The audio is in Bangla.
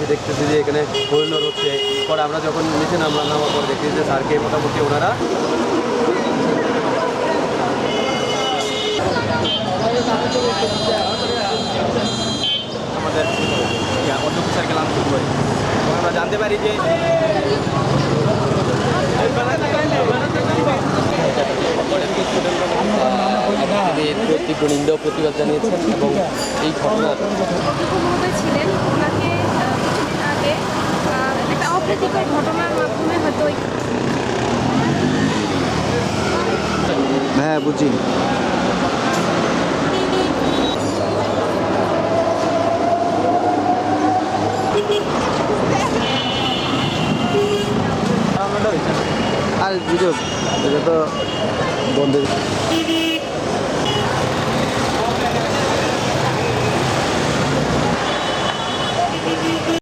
এসে দেখতেছি যে এখানে হইলর হচ্ছে পরে আমরা যখন নিচে নামলাম নামার পর দেখতেছি যে স্যারকে মোটামুটি ওনারা আমাদের অধ্যক্ষ স্যারকে লাভ করি। আমরা জানতে পারি যে প্রতিবাদ জানিয়েছেন এবং এই ঘটনার ছিলেন। অপ্রীতিকর ঘটনার মাধ্যমে হয়তো হ্যাঁ বুঝি। আর ভিডিও এটা তো বন্ধের